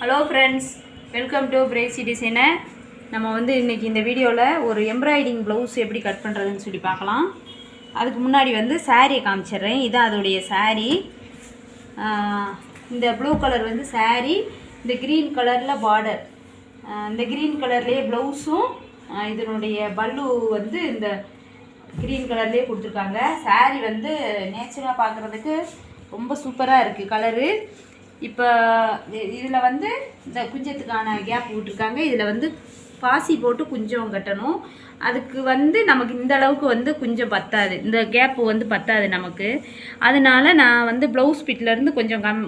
Hello friends welcome to Bracy designer நம்ம வந்து இன்றைக்கி இந்த வீடியோவில் ஒரு எம்ப்ராய்டிங் ப்ளவுஸ் எப்படி கட் பண்ணுறதுன்னு சொல்லி பார்க்கலாம். அதுக்கு முன்னாடி வந்து சாரியை காமிச்சிடுறேன். இதான் அதோடைய சாரீ இந்த ப்ளூ கலர் வந்து saree இந்த க்ரீன் கலரில் பார்டர் இந்த க்ரீன் கலர்லேயே ப்ளவுஸும் இதனுடைய பல்லு வந்து இந்த க்ரீன் கலர்லேயே கொடுத்துருக்காங்க. Saree வந்து நேச்சராக பார்க்குறதுக்கு ரொம்ப சூப்பராக இருக்குது கலரு இப்போ இதில் வந்து இந்த குஞ்சத்துக்கான கேப் விட்டுருக்காங்க. இதில் வந்து பாசி போட்டு குஞ்சம் கட்டணும். அதுக்கு வந்து நமக்கு இந்த அளவுக்கு வந்து குஞ்சம் பத்தாது. இந்த கேப்பு வந்து பத்தாது நமக்கு. அதனால நான் வந்து ப்ளவுஸ் பிட்லேருந்து கொஞ்சம் கம்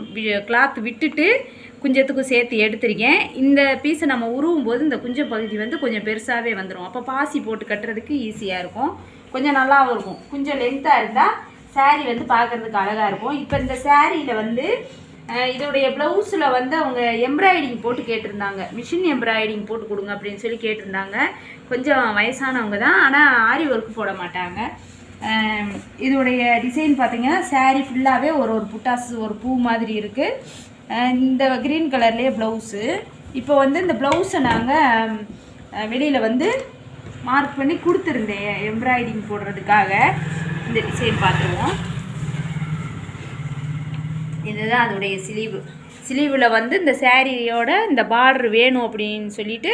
கிளாத் விட்டுட்டு குஞ்சத்துக்கும் சேர்த்து எடுத்திருக்கேன். இந்த பீஸை நம்ம உருவும் போது இந்த குஞ்சம் பகுதி வந்து கொஞ்சம் பெருசாகவே வந்துடும் அப்போ பாசி போட்டு கட்டுறதுக்கு ஈஸியாக இருக்கும். கொஞ்சம் நல்லாவும் இருக்கும். கொஞ்சம் லென்த்தாக இருந்தால் சேரீ வந்து பார்க்குறதுக்கு அழகாக இருக்கும். இப்போ இந்த சாரியில் வந்து இதோடைய ப்ளவுஸில் வந்து அவங்க எம்ப்ராய்டிங் போட்டு கேட்டிருந்தாங்க. மிஷின் எம்ப்ராய்டிங் போட்டு கொடுங்க அப்படின்னு சொல்லி கேட்டிருந்தாங்க. கொஞ்சம் வயசானவங்க தான் ஆனால் ஆரி ஒர்க் போட மாட்டாங்க. இதோடைய டிசைன் பார்த்தீங்கன்னா சாரீ ஃபுல்லாகவே ஒரு ஒரு புட்டாஸ் ஒரு பூ மாதிரி இருக்குது இந்த க்ரீன் கலர்லேயே ப்ளவுஸு இப்போ வந்து இந்த ப்ளவுஸை நாங்கள் வெளியில் வந்து மார்க் பண்ணி கொடுத்துருந்தேன் எம்ப்ராய்டிங் போடுறதுக்காக. இந்த டிசைன் பார்த்துருவோம். இதுதான் அதோடைய சிலிவு. சிலிவில் வந்து இந்த சேரீயோட இந்த பார்டர் வேணும் அப்படின்னு சொல்லிட்டு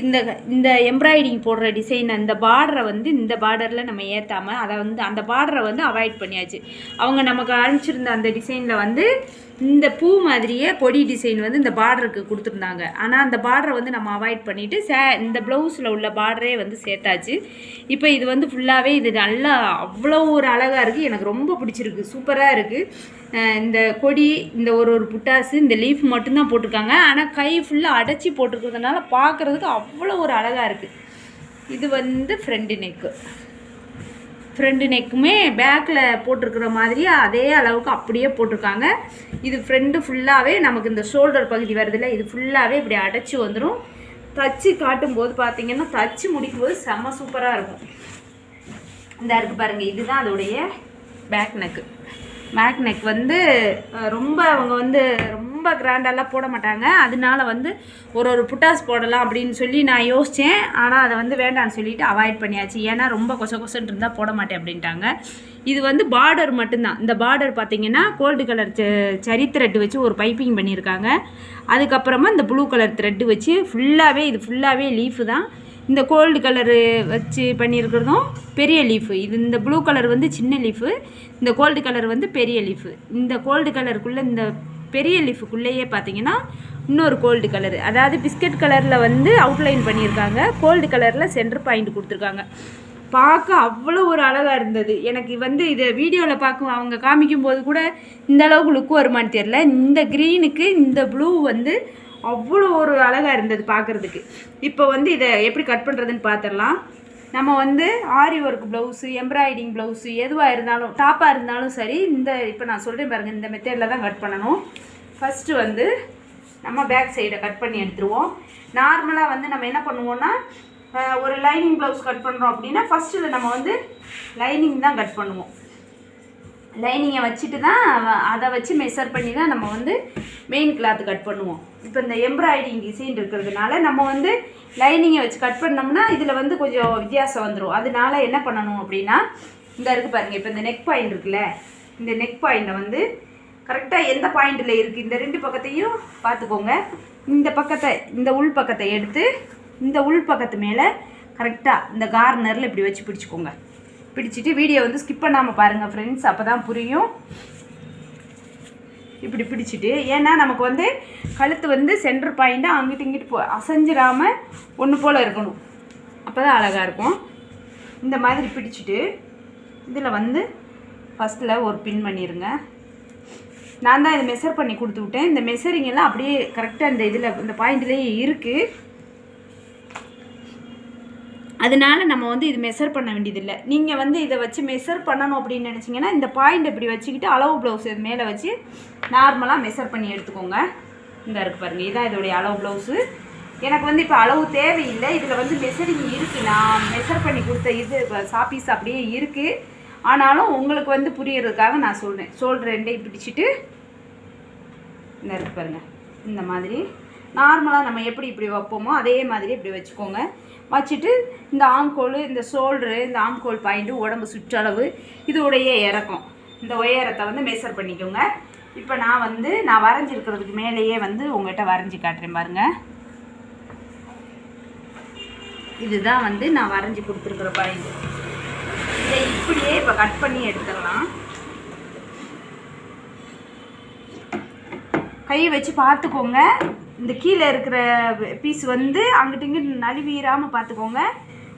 இந்த இந்த எம்ப்ராய்டிங் போடுற டிசைன் அந்த பார்டரை வந்து இந்த பார்டரில் நம்ம ஏற்றாமல் அதை வந்து அந்த பார்டரை வந்து அவாய்ட் பண்ணியாச்சு. அவங்க நமக்கு அனுப்பிச்சிருந்த அந்த டிசைனில் வந்து இந்த பூ மாதிரியே பொடி டிசைன் வந்து இந்த பார்டருக்கு கொடுத்துருந்தாங்க. ஆனால் அந்த பார்டரை வந்து நம்ம அவாய்ட் பண்ணிவிட்டு சே இந்த ப்ளவுஸில் உள்ள பார்டரே வந்து சேர்த்தாச்சு. இப்போ இது வந்து ஃபுல்லாகவே இது நல்லா அவ்வளோ ஒரு அழகாக இருக்குது எனக்கு ரொம்ப பிடிச்சிருக்கு. சூப்பராக இருக்குது இந்த கொடி இந்த ஒரு ஒரு புட்டாசு இந்த லீஃப் மட்டும்தான் போட்டிருக்காங்க. ஆனால் கை ஃபுல்லாக அடைச்சி போட்டிருக்கிறதுனால பார்க்குறதுக்கு அவ்வளோ ஒரு அழகாக இருக்குது இது வந்து ஃப்ரெண்டு நெக்கு ஃப்ரண்ட் நெக்குமே பேக்கில் போட்டிருக்கிற மாதிரி அதே அளவுக்கு அப்படியே போட்டிருக்காங்க. இது ஃப்ரெண்டு ஃபுல்லாகவே நமக்கு இந்த ஷோல்டர் பகுதி வருதுல்ல இது ஃபுல்லாகவே இப்படி அடைச்சி வந்துடும் தச்சு காட்டும்போது பார்த்தீங்கன்னா தச்சு முடிக்கும்போது செம்ம சூப்பராக இருக்கும். இந்த இருக்கு பாருங்கள் இதுதான் அதோடைய பேக் நெக்கு பேக் நெக் வந்து ரொம்ப அவங்க வந்து ரொம்ப கிராண்டெல்லாம் போட மாட்டாங்க. அதனால வந்து ஒரு ஒரு புட்டாஸ் போடலாம் அப்படின்னு சொல்லி நான் யோசித்தேன் ஆனால் அதை வந்து வேண்டாம்னு சொல்லிட்டு அவாய்ட் பண்ணியாச்சு. ஏன்னா ரொம்ப கொச கொசன்னு இருந்தால் போட மாட்டேன் அப்படின்ட்டாங்க. இது வந்து பார்டர் மட்டும்தான். இந்த பார்டர் பார்த்தீங்கன்னா கோல்டு கலர் சரி த்ரெட்டு வச்சு ஒரு பைப்பிங் பண்ணியிருக்காங்க. அதுக்கப்புறமா இந்த ப்ளூ கலர் த்ரெட்டு வச்சு ஃபுல்லாகவே இது ஃபுல்லாகவே லீஃபு தான். இந்த கோல்டு கலரு வச்சு பண்ணியிருக்கிறதும் பெரிய லீஃபு இது இந்த ப்ளூ கலர் வந்து சின்ன லீஃபு இந்த கோல்டு கலர் வந்து பெரிய லீஃபு இந்த கோல்டு கலருக்குள்ளே இந்த பெரிய லீஃபுக்குள்ளேயே பார்த்தீங்கன்னா இன்னொரு கோல்டு கலரு. அதாவது பிஸ்கட் கலரில் வந்து அவுட்லைன் பண்ணியிருக்காங்க. கோல்டு கலரில் சென்டர் பாயிண்ட் கொடுத்துருக்காங்க. பார்க்க அவ்வளோ ஒரு அழகாக இருந்தது. எனக்கு வந்து இதை வீடியோவில் பார்க்கும் அவங்க காமிக்கும் போது கூட இந்த அளவுக்கு லுக் வருமான்னு தெரில இந்த க்ரீனுக்கு இந்த ப்ளூ வந்து அவ்வளோ ஒரு அழகாக இருந்தது பார்க்குறதுக்கு. இப்போ வந்து இதை எப்படி கட் பண்ணுறதுன்னு பார்த்துடலாம். நம்ம வந்து aari work blouse embroidery blouse எதுவாக இருந்தாலும் டாப்பாக இருந்தாலும் சரி இந்த இப்போ நான் சொல்கிறேன் பாருங்கள் இந்த மெத்தேடில் தான் கட் பண்ணணும். ஃபஸ்ட்டு வந்து நம்ம பேக் சைடை கட் பண்ணி எடுத்துருவோம். நார்மலாக வந்து நம்ம என்ன பண்ணுவோன்னா ஒரு லைனிங் ப்ளவுஸ் கட் பண்ணுறோம் அப்படின்னா ஃபஸ்ட்டில் நம்ம வந்து லைனிங் தான் கட் பண்ணுவோம். லைனிங்கை வச்சுட்டு தான் அதை வச்சு மெஷர் பண்ணி தான் நம்ம வந்து மெயின் கிளாத் கட் பண்ணுவோம். இப்போ இந்த எம்ப்ராய்டிங் டிசைன் இருக்கிறதுனால நம்ம வந்து லைனிங்கை வச்சு கட் பண்ணோம்னா இதில் வந்து கொஞ்சம் வித்தியாசம் வந்துடும் அதனால என்ன பண்ணணும் அப்படின்னா இந்த இருக்குது பாருங்கள் இப்போ இந்த நெக் பாயிண்ட் இருக்குல்ல இந்த நெக் பாயிண்ட்டை வந்து கரெக்டாக எந்த பாயிண்டில் இருக்குது இந்த ரெண்டு பக்கத்தையும் பார்த்துக்கோங்க. இந்த பக்கத்தை இந்த உள் பக்கத்தை எடுத்து இந்த உள் பக்கத்து மேலே கரெக்டாக இந்த கார்னரில் இப்படி வச்சு பிடிச்சிக்கோங்க. பிடிச்சிட்டு வீடியோ வந்து ஸ்கிப் பண்ணாமல் பாருங்கள் ஃப்ரெண்ட்ஸ் அப்போ தான் புரியும். இப்படி பிடிச்சிட்டு ஏன்னா நமக்கு வந்து கழுத்து வந்து சென்டர் பாயிண்ட்டாக அங்கிட்டு இங்கிட்டு போ அசைஞ்சிடாமல் ஒன்று போல் இருக்கணும். அப்போ தான் அழகாக இருக்கும். இந்த மாதிரி பிடிச்சிட்டு இதில் வந்து ஃபஸ்ட்டில் ஒரு பின் பண்ணிடுங்க நான் தான் இதை மெஷர் பண்ணி கொடுத்து விட்டேன். இந்த மெஷரிங் எல்லாம் அப்படியே கரெக்டாக இந்த இதில் இந்த பாயிண்ட்லேயே இருக்குது அதனால நம்ம வந்து இது மெஷர் பண்ண வேண்டியதில்லை. நீங்கள் வந்து இதை வச்சு மெஷர் பண்ணணும் அப்படின்னு நினச்சிங்கன்னா இந்த பாயிண்ட் இப்படி வச்சுக்கிட்டு அளவு ப்ளவுஸ் இது மேலே வச்சு நார்மலாக மெஷர் பண்ணி எடுத்துக்கோங்க. இந்த இருக்குது பாருங்கள் இதான் இதோடைய அளவு ப்ளவுஸு எனக்கு வந்து இப்போ அளவு தேவையில்லை. இதில் வந்து மெஷரிங் இருக்குது நான் மெஷர் பண்ணி கொடுத்த இது சாப்பீஸ் அப்படியே இருக்குது ஆனாலும் உங்களுக்கு வந்து புரியறதுக்காக நான் சொல்கிறேன் ஷோல்டர் ரெண்டையும் பிடிச்சிட்டு இந்த இருக்கு பாருங்கள் இந்த மாதிரி. நார்மலாக நம்ம எப்படி இப்படி வைப்போமோ அதே மாதிரி இப்படி வச்சுக்கோங்க. வச்சுட்டு இந்த ஆம்கோல் இந்த ஷோல்டரு இந்த ஆம்கோல் பாயிண்ட்டு உடம்பு சுற்றளவு இதோடைய இறக்கம். இந்த உயரத்தை வந்து மெஷர் பண்ணிக்கோங்க. இப்போ நான் வந்து நான் வரைஞ்சிருக்கிறதுக்கு மேலேயே வந்து உங்கள்கிட்ட வரைஞ்சி காட்டுறேன் பாருங்கள் இதுதான் வந்து நான் வரைஞ்சி கொடுத்துருக்குற பாயிண்ட். இதை இப்படியே இப்போ கட் பண்ணி எடுத்துடலாம். கை வச்சு பார்த்துக்கோங்க. இந்த கீழே இருக்கிற பீஸ் வந்து அங்கிட்டு இங்கிட்டு நழுவிடாமல் பார்த்துக்கோங்க.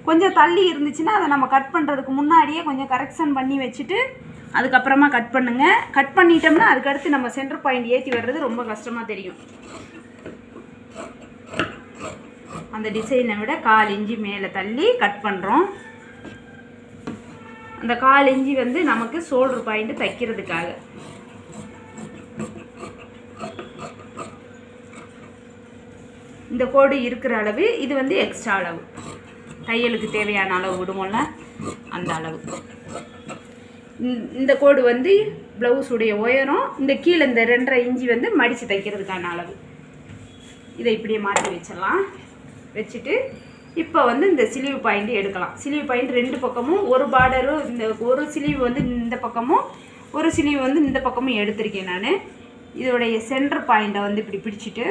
கொஞ்சம் தள்ளி இருந்துச்சுன்னா அதை நம்ம கட் பண்ணுறதுக்கு முன்னாடியே கொஞ்சம் கரெக்ஷன் பண்ணி வச்சுட்டு அதுக்கப்புறமா கட் பண்ணுங்கள் கட் பண்ணிட்டோம்னா அதுக்கடுத்து நம்ம சென்டர் பாயிண்ட் ஏற்றி வர்றது ரொம்ப கஷ்டமாக தெரியும். அந்த டிசைனை விட கால் இஞ்சி மேலே தள்ளி கட் பண்ணுறோம் அந்த கால் இஞ்சி வந்து நமக்கு ஷோல்ட்ரு பாயிண்ட்டு தைக்கிறதுக்காக. இந்த கோடு இருக்கிற அளவு இது வந்து எக்ஸ்ட்ரா அளவு. தையலுக்கு தேவையான அளவு விடுவோம்ல? அந்த அளவு. இந்த- இந்த கோடு வந்து ப்ளவுஸுடைய உயரம் இந்த கீழே இந்த ரெண்டரை இஞ்சி வந்து மடித்து தைக்கிறதுக்கான அளவு. இதை இப்படியே மாற்றி வச்சிடலாம். வச்சுட்டு இப்போ வந்து இந்த சிலிவு பாயிண்ட் எடுக்கலாம். சிலிவு பாயிண்ட் ரெண்டு பக்கமும் ஒரு பார்டரும் இந்த ஒரு சிலிவு வந்து இந்த பக்கமும் ஒரு சிலிவு வந்து இந்த பக்கமும் எடுத்திருக்கேன் நான். இதோடைய சென்டர் பாயிண்ட்டை வந்து இப்படி பிடிச்சிட்டு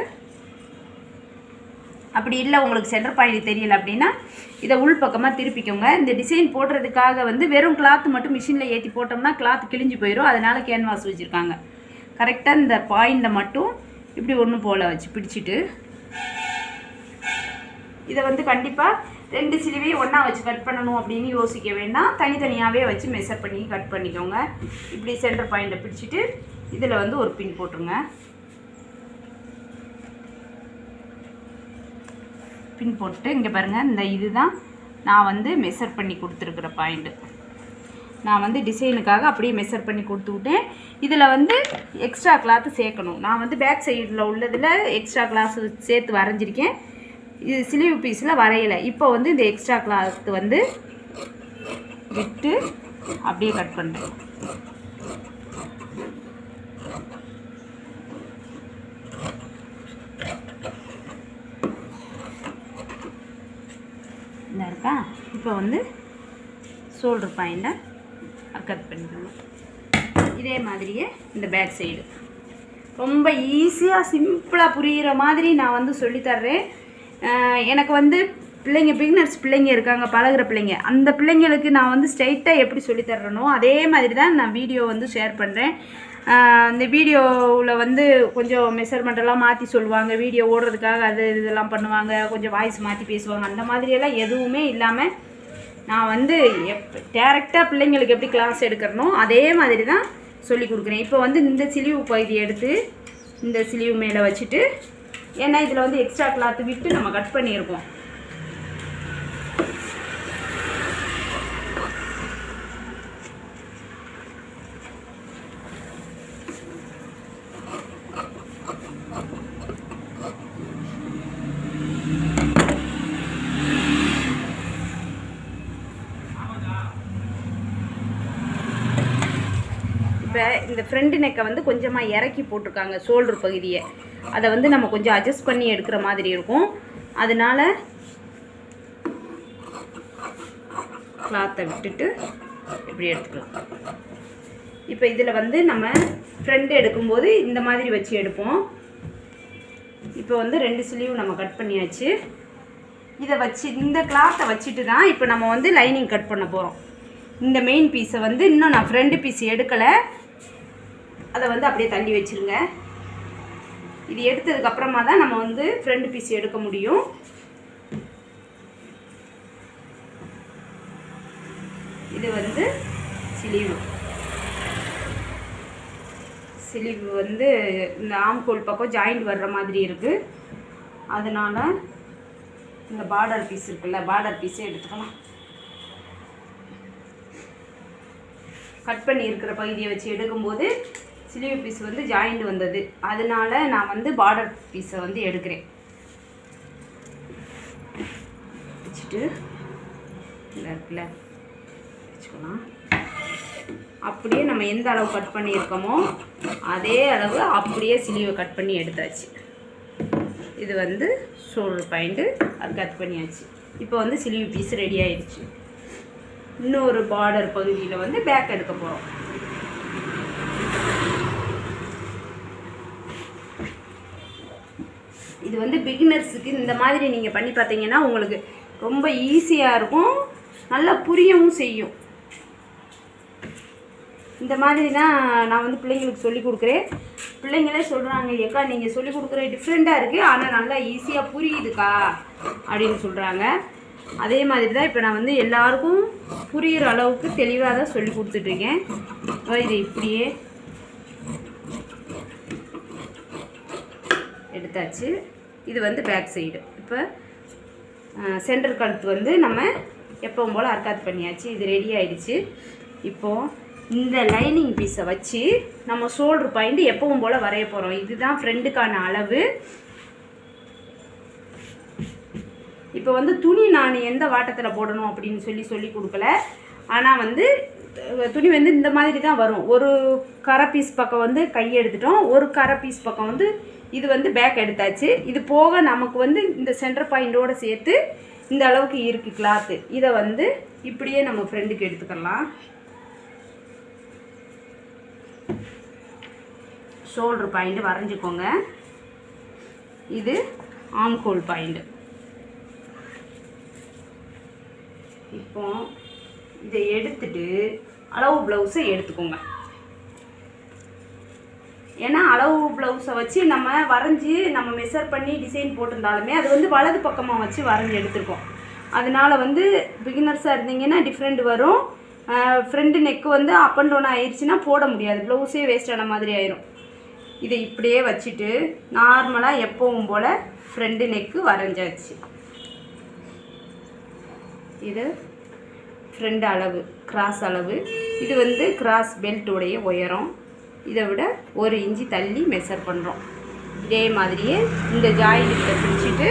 அப்படி இல்லை உங்களுக்கு சென்டர் பாயிண்ட் தெரியல அப்படின்னா இதை உள் பக்கமாக திருப்பிக்கோங்க. இந்த டிசைன் போடுறதுக்காக வந்து வெறும் கிளாத் மட்டும் மிஷினில் ஏற்றி போட்டோம்னா கிளாத் கிழிஞ்சு போயிடும் அதனால் கேன்வாஸ் வச்சுருக்காங்க. கரெக்டாக இந்த பாயிண்டை மட்டும் இப்படி ஒன்று போல் வச்சு பிடிச்சிட்டு இதை வந்து கண்டிப்பாக ரெண்டு சிலுவையும் ஒன்றா வச்சு கட் பண்ணணும் அப்படின்னு யோசிக்க வேண்டாம். தனித்தனியாகவே வச்சு மெஷர் பண்ணி கட் பண்ணிக்கோங்க. இப்படி சென்டர் பாயிண்ட்டை பிடிச்சிட்டு இதில் வந்து ஒரு பின் போட்டுருங்க. பின் போட்டு இங்கே பாருங்கள் இந்த இதுதான் நான் வந்து மெஷர் பண்ணி கொடுத்துருக்குற பாயிண்ட்டு நான் வந்து டிசைனுக்காக அப்படியே மெஷர் பண்ணி கொடுத்துக்கிட்டேன் இதில் வந்து எக்ஸ்ட்ரா கிளாத்து சேர்க்கணும். நான் வந்து பேக் சைடில் உள்ளதில் எக்ஸ்ட்ரா கிளாஸ் சேர்த்து வரைஞ்சிருக்கேன். இது சிலிவு பீஸில் வரையலை. இப்போ வந்து இந்த எக்ஸ்ட்ரா கிளாத்து வந்து விட்டு அப்படியே கட் பண்ணுறேன் இருக்கா? இப்போ வந்து ஷோல்டர் பாயிண்டை கட் பண்ணிக்கணும் இதே மாதிரியே இந்த பேக் சைடு ரொம்ப ஈஸியாக சிம்பிளாக புரிகிற மாதிரி நான் வந்து சொல்லித்தர்றேன் எனக்கு வந்து பிள்ளைங்க பிகினர்ஸ் பிள்ளைங்க இருக்காங்க பழகுற பிள்ளைங்க. அந்த பிள்ளைங்களுக்கு நான் வந்து ஸ்ட்ரைட்டாக எப்படி சொல்லித்தர்றனோ அதே மாதிரி தான் நான் வீடியோ வந்து ஷேர் பண்ணுறேன் இந்த வீடியோவில் வந்து கொஞ்சம் மெஷர்மெண்ட்டெல்லாம் மாற்றி சொல்லுவாங்க. வீடியோ ஓடுறதுக்காக அது இதெல்லாம் பண்ணுவாங்க. கொஞ்சம் வாய்ஸ் மாற்றி பேசுவாங்க. அந்த மாதிரியெல்லாம் எதுவுமே இல்லாமல் நான் வந்து எப் டேரெக்டாக பிள்ளைங்களுக்கு எப்படி கிளாஸ் எடுக்கிறனோ அதே மாதிரி தான் சொல்லி கொடுக்குறேன். இப்போ வந்து இந்த சிலிவு பகுதி எடுத்து இந்த சிலிவு மேலே வச்சுட்டு ஏன்னா இதில் வந்து எக்ஸ்ட்ரா கிளாத்து விட்டு நம்ம கட் பண்ணியிருக்கோம் இப்போ இந்த ஃப்ரண்ட் நெக்கை வந்து கொஞ்சமாக இறக்கி போட்டிருக்காங்க ஷோல்டர் பகுதியை. அதை வந்து நம்ம கொஞ்சம் அட்ஜஸ்ட் பண்ணி எடுக்கிற மாதிரி இருக்கும். அதனால கிளாத்தை விட்டுட்டு இப்படி எடுத்துக்கலாம். இப்போ இதில் வந்து நம்ம ஃப்ரண்ட் எடுக்கும்போது இந்த மாதிரி வச்சு எடுப்போம். இப்போ வந்து ரெண்டு ஸ்லீவ் நம்ம கட் பண்ணியாச்சு. இதை வச்சு இந்த கிளாத்தை வச்சுட்டு தான் இப்போ நம்ம வந்து லைனிங் கட் பண்ண போகிறோம் இந்த மெயின் பீஸை வந்து இன்னும் நான் ஃப்ரண்ட் பீஸ் எடுக்கலை. அதை வந்து அப்படியே தள்ளி வச்சிருங்க. இது எடுத்ததுக்கப்புறமா தான் நம்ம வந்து ஃப்ரண்ட் பீஸ் எடுக்க முடியும். இது வந்து சிலிவு. சிலிவு வந்து இந்த ஆம்கோல் பக்கம் ஜாயிண்ட் வர்ற மாதிரி இருக்குது அதனால் இந்த பார்டர் பீஸ் இருக்குல்ல பார்டர் பீஸே எடுத்துக்கலாம். கட் பண்ணி இருக்கிற பகுதியை வச்சு எடுக்கும்போது சிலிவு பீஸ் வந்து ஜாயிண்ட் வந்தது. அதனால நான் வந்து பார்டர் பீஸை வந்து எடுக்கிறேன். வச்சுட்டு இல்லை இருக்குல்ல வச்சுக்கலாம். அப்படியே நம்ம எந்த அளவு கட் பண்ணியிருக்கோமோ அதே அளவு அப்படியே சிலிவை கட் பண்ணி எடுத்தாச்சு. இது வந்து ஷோல்டர் பாயிண்ட்டு அது கட் பண்ணியாச்சு. இப்போ வந்து சிலிவி பீஸ் ரெடி ஆயிடுச்சு. இன்னொரு பார்டர் பகுதியில் வந்து பேக் எடுக்க போகிறோம் இது வந்து பிகினர்ஸுக்கு இந்த மாதிரி நீங்கள் பண்ணி பார்த்தீங்கன்னா உங்களுக்கு ரொம்ப ஈஸியாக இருக்கும். நல்லா புரியவும் செய்யும். இந்த மாதிரி தான் நான் வந்து பிள்ளைங்களுக்கு சொல்லி கொடுக்குறேன். பிள்ளைங்களே சொல்கிறாங்க ஏக்கா நீங்கள் சொல்லி கொடுக்குற டிஃப்ரெண்ட்டாக இருக்குது ஆனால் நல்லா ஈஸியாக புரியுதுக்கா? அப்படின்னு சொல்கிறாங்க அதே மாதிரி தான் இப்போ நான் வந்து எல்லாருக்கும் புரிகிற அளவுக்கு தெளிவாக தான் சொல்லி கொடுத்துட்ருக்கேன். இது இப்படியே எடுத்தாச்சு. இது வந்து பேக் சைடு இப்போ சென்டர் கழுத்து வந்து நம்ம எப்பவும் போல் அர்க்காத் பண்ணியாச்சு. இது ரெடி ஆயிடுச்சு. இப்போது இந்த லைனிங் பீஸை வச்சு நம்ம ஷோல்டர் பாயிண்ட் எப்பவும் போல் வரைய போகிறோம் இதுதான் ஃப்ரெண்டுக்கான அளவு. இப்போ வந்து துணி நான் எந்த வாட்டத்தில் போடணும் அப்படின்னு சொல்லி சொல்லி கொடுக்கல. ஆனால் வந்து துணி வந்து இந்த மாதிரி தான் வரும். ஒரு கரை பீஸ் பக்கம் வந்து கை எடுத்துட்டோம். ஒரு கரை பீஸ் பக்கம் வந்து இது வந்து பேக் எடுத்தாச்சு. இது போக நமக்கு வந்து இந்த சென்டர் பாயிண்டோடு சேர்த்து இந்த அளவுக்கு இருக்குது கிளாத்து இதை வந்து இப்படியே நம்ம ஃப்ரெண்டுக்கு எடுத்துக்கலாம். ஷோல்டர் பாயிண்ட் வரைஞ்சிக்கோங்க. இது ஆம்கோல் பாயிண்ட் இப்போ இதை எடுத்துட்டு அளவு ப்ளவுஸை எடுத்துக்கோங்க. ஏன்னா அளவு ப்ளவுஸை வச்சு நம்ம வரைஞ்சி நம்ம மெஷர் பண்ணி டிசைன் போட்டிருந்தாலுமே அது வந்து வலது பக்கமாக வச்சு வரைஞ்சி எடுத்துருக்கோம். அதனால வந்து பிகினர்ஸாக இருந்தீங்கன்னா டிஃப்ரெண்ட் வரும். ஃப்ரண்ட் நெக்கு வந்து அப் அண்ட் டவுன் ஆயிடுச்சுன்னா போட முடியாது. ப்ளவுஸே வேஸ்ட் ஆன மாதிரி ஆயிரும். இதை இப்படியே வச்சுட்டு நார்மலாக எப்பவும் போல் ஃப்ரண்ட் நெக்கு வரைஞ்சாச்சு. இது ஃப்ரண்ட் அளவு கிராஸ் அளவு. இது வந்து கிராஸ் பெல்ட்டுடைய உயரம். இதை விட ஒரு இன்ச்சு தள்ளி மெஷர் பண்ணுறோம் இதே மாதிரியே இந்த ஜாயிண்ட்டில் பிடிச்சிட்டு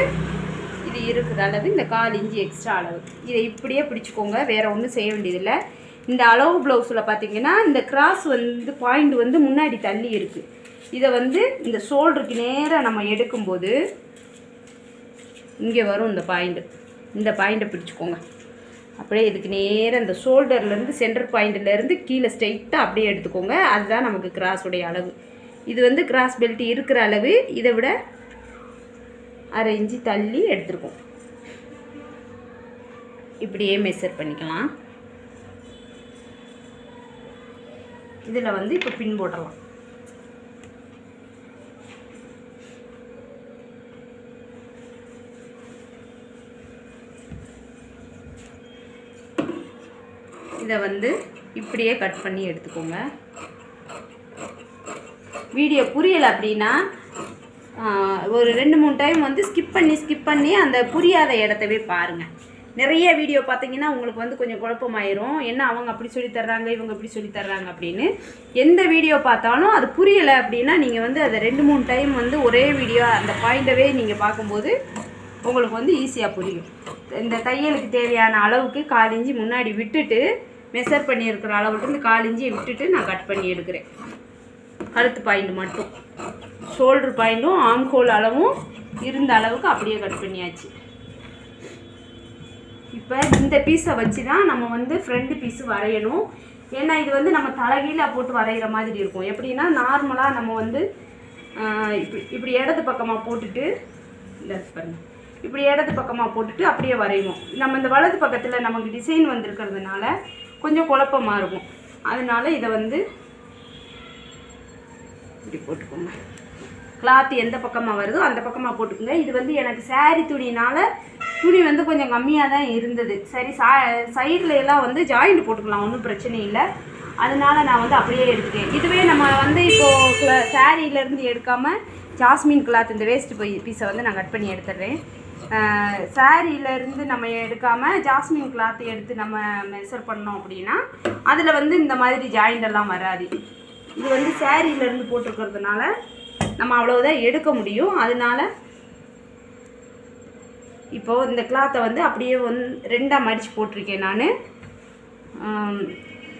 இது இருக்கிற அளவு இந்த கால் இஞ்சி எக்ஸ்ட்ரா அளவு. இதை இப்படியே பிடிச்சிக்கோங்க வேறு ஒன்றும் செய்ய வேண்டியதில்லை. இந்த அளவு ப்ளவுஸில் பார்த்தீங்கன்னா இந்த கிராஸ் வந்து பாயிண்ட் வந்து முன்னாடி தள்ளி இருக்குது இதை வந்து இந்த ஷோல்டருக்கு நேராக நம்ம எடுக்கும்போது இங்கே வரும் இந்த பாயிண்ட்டு இந்த பாயிண்ட்டை பிடிச்சிக்கோங்க. அப்படியே இதுக்கு நேராக இந்த ஷோல்டர்லேருந்து சென்டர் பாயிண்ட்லேருந்து கீழே ஸ்ட்ரைட்டாக அப்படியே எடுத்துக்கோங்க. அதுதான் நமக்கு கிராஸுடைய அளவு. இது வந்து கிராஸ் பெல்ட் இருக்கிற அளவு. இதை விட அரை இன்ச்சு தள்ளி எடுத்துருக்கோம். இப்படியே மெஷர் பண்ணிக்கலாம். இதில் வந்து இப்போ பின் போடலாம். இதை வந்து இப்படியே கட் பண்ணி எடுத்துக்கோங்க. வீடியோ புரியலை அப்படின்னா ஒரு ரெண்டு மூணு டைம் வந்து ஸ்கிப் பண்ணி ஸ்கிப் பண்ணி அந்த புரியாத இடத்தவே பாருங்கள் நிறைய வீடியோ பார்த்தீங்கன்னா உங்களுக்கு வந்து கொஞ்சம் குழப்பமாயிரும். என்ன அவங்க அப்படி சொல்லி தர்றாங்க இவங்க இப்படி சொல்லி தர்றாங்க அப்படின்னு. எந்த வீடியோ பார்த்தாலும் அது புரியலை அப்படின்னா நீங்கள் வந்து அதை ரெண்டு மூணு டைம் வந்து ஒரே வீடியோ அந்த பாயிண்டவே நீங்கள் பார்க்கும்போது உங்களுக்கு வந்து ஈஸியாக புரியும். இந்த தையலுக்கு தேவையான அளவுக்கு காலிஞ்சி முன்னாடி விட்டுட்டு மெஷர் பண்ணியிருக்கிற அளவுலேருந்து கால் இஞ்சியை விட்டுட்டு நான் கட் பண்ணி எடுக்கிறேன். கழுத்து பாயிண்ட் மட்டும். ஷோல்டர் பாயிண்ட்டும் ஆம்கோல் அளவும் இருந்த அளவுக்கு அப்படியே கட் பண்ணியாச்சு. இப்போ இந்த பீஸை வச்சு தான் நம்ம வந்து ஃப்ரண்ட் பீஸு வரையணும். ஏன்னா இது வந்து நம்ம தலைகீழாக போட்டு வரைகிற மாதிரி இருக்கும். எப்படின்னா நார்மலாக நம்ம வந்து இப்படி இப்படி இடது பக்கமாக போட்டுட்டு இந்த பாருங்க. இப்படி இடது பக்கமாக போட்டுட்டு அப்படியே வரைவோம் நம்ம இந்த வலது பக்கத்தில் நமக்கு டிசைன் வந்திருக்கிறதுனால கொஞ்சம் குழப்பமாக இருக்கும். அதனால இதை வந்து இப்படி போட்டுக்கோங்க. கிளாத் எந்த பக்கமாக வருதோ அந்த பக்கமாக போட்டுக்கோங்க. இது வந்து எனக்கு saree துணினால் துணி வந்து கொஞ்சம் கம்மியாக தான் இருந்தது. சரி சா சைடில் எல்லாம் வந்து ஜாயிண்ட் போட்டுக்கலாம் ஒன்றும் பிரச்சனை இல்லை. அதனால நான் வந்து அப்படியே எடுத்துட்டேன். இதுவே நம்ம வந்து இப்போது சாரீலேருந்து எடுக்காமல் ஜாஸ்மின் கிளாத் இந்த வேஸ்ட் போய் பீஸை வந்து நான் கட் பண்ணி எடுத்துடுறேன். சாரியிலேருந்து நம்ம எடுக்காமல் ஜாஸ்மின் கிளாத் எடுத்து நம்ம மெஷர் பண்ணோம் அப்படின்னா அதில் வந்து இந்த மாதிரி ஜாயிண்ட் எல்லாம் வராது. இது வந்து சாரியிலேருந்து போட்டிருக்கிறதுனால நம்ம அவ்வளோதான் எடுக்க முடியும். அதனால இப்போது இந்த கிளாத்தை வந்து அப்படியே வந்து ரெண்டாக மடித்து போட்டிருக்கேன் நான்.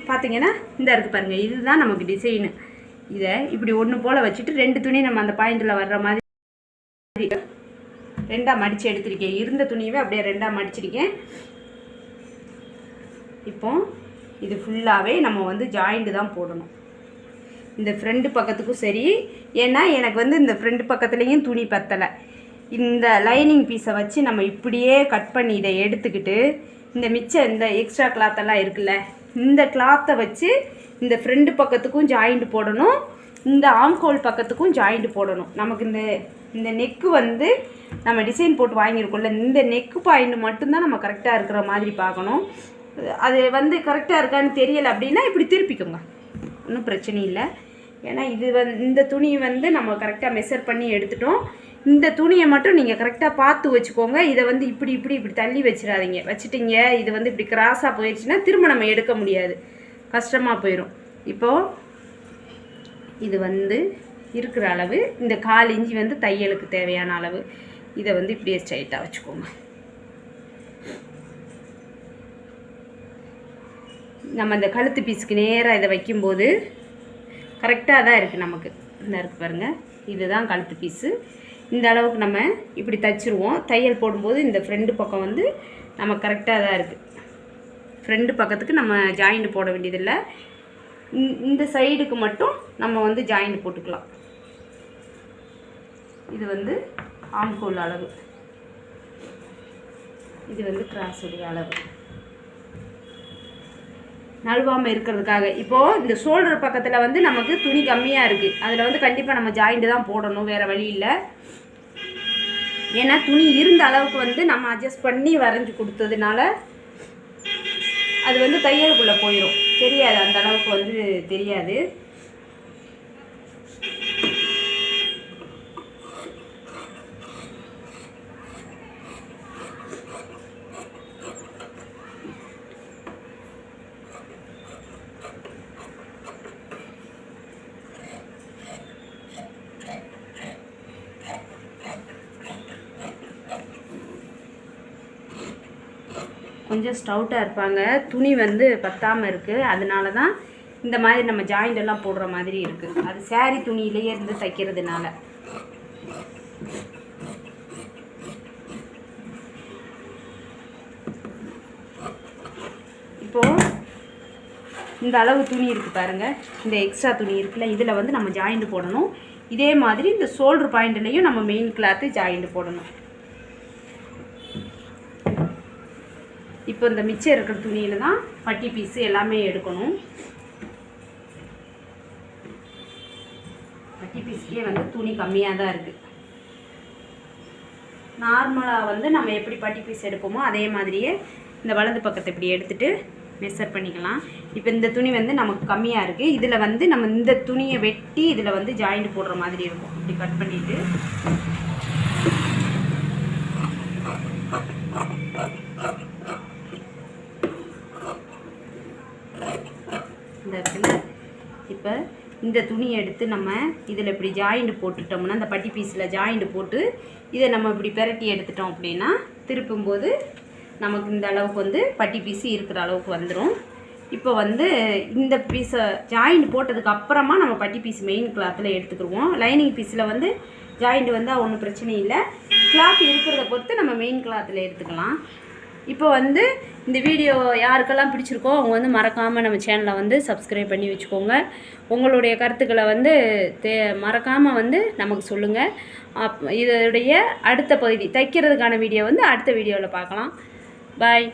பார்த்தீங்கன்னா இந்த இருக்குது பாருங்கள் இதுதான் நமக்கு டிசைனு இதை இப்படி ஒன்று போல் வச்சுட்டு ரெண்டு துணி நம்ம அந்த பாயிண்டில் வர்ற மாதிரி ரெண்டாக மடித்து எடுத்திருக்கேன். இருந்த துணியவே அப்படியே ரெண்டாக மடிச்சிருக்கேன். இப்போ இது ஃபுல்லாகவே நம்ம வந்து ஜாயிண்ட்டு தான் போடணும். இந்த ஃப்ரண்ட் பக்கத்துக்கும் சரி ஏன்னா எனக்கு வந்து இந்த ஃப்ரண்ட் பக்கத்துலேயும் துணி பத்தலை. இந்த லைனிங் பீஸை வச்சு நம்ம இப்படியே கட் பண்ணி இதை எடுத்துக்கிட்டு இந்த மிச்சம் இந்த எக்ஸ்ட்ரா கிளாத்தெல்லாம் இருக்குல்ல இந்த கிளாத்தை வச்சு இந்த ஃப்ரண்ட் பக்கத்துக்கும் ஜாயிண்ட் போடணும். இந்த ஆம்கோல் பக்கத்துக்கும் ஜாயிண்ட் போடணும். நமக்கு இந்த இந்த நெக்கு வந்து நம்ம டிசைன் போட்டு வாங்கியிருக்கோம்ல இந்த நெக்கு பாயிண்ட் மட்டும்தான் நம்ம கரெக்டாக இருக்கிற மாதிரி பார்க்கணும். அது வந்து கரெக்டாக இருக்கான்னு தெரியலை அப்படின்னா இப்படி திருப்பிக்கோங்க. ஒன்றும் பிரச்சனை இல்லை. ஏன்னா இது வந் இந்த துணி வந்து நம்ம கரெக்டாக மெஷர் பண்ணி எடுத்துட்டோம். இந்த துணியை மட்டும் நீங்கள் கரெக்டாக பார்த்து வச்சுக்கோங்க. இதை வந்து இப்படி இப்படி இப்படி தள்ளி வச்சிடாதீங்க. வச்சுட்டீங்க இது வந்து இப்படி கிராஸாக போயிடுச்சுன்னா திரும்ப நம்ம எடுக்க முடியாது. கஷ்டமாக போயிடும் இப்போது இது வந்து இருக்கிற அளவு இந்த கால் இஞ்சி வந்து தையலுக்கு தேவையான அளவு. இதை வந்து இப்படியே ஸ்ட்ரைட்டாக வச்சுக்கோங்க. நம்ம இந்த கழுத்து பீஸுக்கு நேராக இதை வைக்கும்போது கரெக்டாக தான் இருக்குது நமக்கு. இந்த இருக்குது பாருங்கள் இதுதான் கழுத்து பீஸு இந்த அளவுக்கு நம்ம இப்படி தைச்சிருவோம். தையல் போடும்போது இந்த ஃப்ரெண்டு பக்கம் வந்து நம்ம கரெக்டாக தான் இருக்குது ஃப்ரெண்டு பக்கத்துக்கு நம்ம ஜாயிண்ட் போட வேண்டியதில்லை. இந்த- இந்த சைடுக்கு மட்டும் நம்ம வந்து ஜாயிண்ட் போட்டுக்கலாம். இது வந்து ஆம்கோல் அளவு. இது வந்து கிராஸுடைய அளவு. நழுவாமல் இருக்கிறதுக்காக. இப்போது இந்த ஷோல்டர் பக்கத்தில் வந்து நமக்கு துணி கம்மியாக இருக்குது அதில் வந்து கண்டிப்பாக நம்ம ஜாயிண்ட்டு தான் போடணும் வேறு வழி இல்லை. ஏன்னா துணி இருந்த அளவுக்கு வந்து நம்ம அட்ஜஸ்ட் பண்ணி வரைஞ்சி கொடுத்ததுனால அது வந்து தையலுக்குள்ளே போயிடும் தெரியாது அந்த அளவுக்கு வந்து தெரியாது. கொஞ்சம் ஸ்டவுட்டாக இருப்பாங்க. துணி வந்து பத்தாமல் இருக்குது அதனால தான் இந்த மாதிரி நம்ம ஜாயிண்ட் எல்லாம் போடுற மாதிரி இருக்குது அது saree துணியிலேயே இருந்து தைக்கிறதுனால. இப்போது இந்த அளவு துணி இருக்குது பாருங்கள் இந்த எக்ஸ்ட்ரா துணி இருக்குல்ல இதில் வந்து நம்ம ஜாயிண்ட் போடணும். இதே மாதிரி இந்த ஷோல்ட்ரு பாயிண்ட்லேயும் நம்ம மெயின் கிளாத்து ஜாயிண்ட் போடணும். இப்போ இந்த மிச்சம் இருக்கிற துணியில் தான் பட்டி பீஸு எல்லாமே எடுக்கணும். பட்டி பீஸ்க்கே வந்து துணி கம்மியாக தான் இருக்குது நார்மலாக வந்து நம்ம எப்படி பட்டி பீஸ் எடுப்போமோ அதே மாதிரியே இந்த வலது பக்கத்தை இப்படி எடுத்துகிட்டு மெஷர் பண்ணிக்கலாம். இப்போ இந்த துணி வந்து நமக்கு கம்மியாக இருக்குது இதில் வந்து நம்ம இந்த துணியை வெட்டி இதில் வந்து ஜாயிண்ட் போடுற மாதிரி இருக்கும். இப்படி கட் பண்ணிவிட்டு இந்த இருக்குல்ல இப்போ இந்த துணியை எடுத்து நம்ம இதில் இப்படி ஜாயிண்ட் போட்டுட்டோம்னா அந்த பட்டி பீஸில் ஜாயிண்ட் போட்டு இதை நம்ம இப்படி பெரட்டி எடுத்துட்டோம் அப்படின்னா திருப்பும்போது நமக்கு இந்த அளவுக்கு வந்து பட்டி பீஸு இருக்கிற அளவுக்கு வந்துடும் இப்போ வந்து இந்த பீஸை ஜாயிண்ட் போட்டதுக்கு அப்புறமா நம்ம பட்டி பீஸ் மெயின் கிளாத்தில் எடுத்துக்கிடுவோம். லைனிங் பீஸில் வந்து ஜாயிண்ட் வந்தால் ஒன்றும் பிரச்சனை இல்லை. கிளாத் இருக்கிறத பொறுத்து நம்ம மெயின் கிளாத்தில் எடுத்துக்கலாம். இப்போ வந்து இந்த வீடியோ யாருக்கெல்லாம் பிடிச்சிருக்கோ அவங்க வந்து மறக்காமல் நம்ம சேனலை வந்து சப்ஸ்கிரைப் பண்ணி வச்சுக்கோங்க. உங்களுடைய கருத்துக்களை வந்து தே மறக்காமல் வந்து நமக்கு சொல்லுங்கள் அப் இதோடைய அடுத்த பகுதி தைக்கிறதுக்கான வீடியோ வந்து அடுத்த வீடியோவில் பார்க்கலாம். பாய்